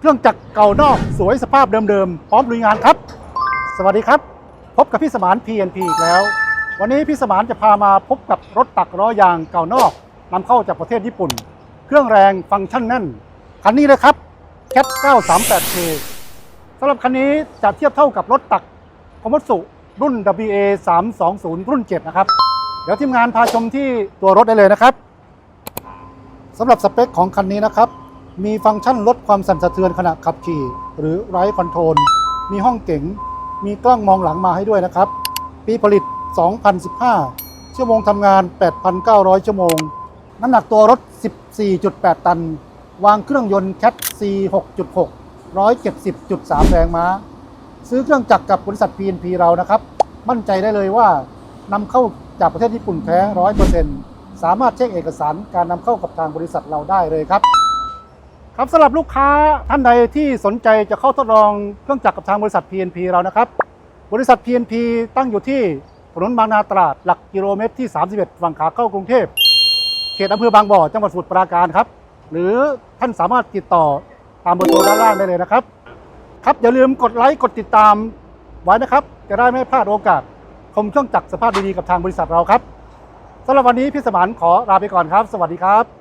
เครื่องจักรเก่านอกสวยสภาพเดิมๆ พร้อมลุยงานครับ สวัสดีครับ พบกับพี่สมาน PNP อีกแล้ว วันนี้พี่สมานจะพามาพบกับรถตักล้อยางเก่านอกนำเข้าจากประเทศญี่ปุ่น เครื่องแรงฟังก์ชันแน่น คันนี้เลยครับ Cat 938K สำหรับคันนี้จะเทียบเท่ากับรถตักคอม t สุรุ่น WA 320รุ่น 7 นะครับ เดี๋ยวทีมงานพาชมที่ตัวรถได้เลยนะครับสำหรับสเปคของคันนี้นะครับ มีฟังก์ชันลดความสั่นสะเทือนขณะขับขี่ หรือไรคอนโทรล มีห้องเก๋ง มีกล้องมองหลังมาให้ด้วยนะครับ ปีผลิต 2015 ชั่วโมงทำงาน 8,900 ชั่วโมง น้ำหนักตัวรถ 14.8 ตัน วางเครื่องยนต์ Cat C 6.6 170.3 แรงม้า ซื้อเครื่องจักรกับบริษัท PNP เรานะครับ มั่นใจได้เลยว่านำเข้าจากประเทศญี่ปุ่นแท้ 100%สามารถเช็คเอกสารการนำเข้ากับทางบริษัทเราได้เลยครับ ครับสำหรับลูกค้าท่านใดที่สนใจจะเข้าทดลองเครื่องจักรกับทางบริษัท PNP เรานะครับ บริษัท PNP ตั้งอยู่ที่ถนนบางนาตราดหลักกิโลเมตรที่ 31 ฝั่งขาเข้ากรุงเทพเขตอำเภอบางบ่อจังหวัดสมุทรปราการครับ หรือท่านสามารถติดต่อตามเบอร์โทรด้านล่างได้เลยนะครับ ครับอย่าลืมกดไลค์กดติดตามไว้นะครับ จะได้ไม่พลาดโอกาสชมเครื่องจักรสภาพดีๆกับทางบริษัทเราครับสำหรับวันนี้พี่สมานขอลาไปก่อนครับ สวัสดีครับ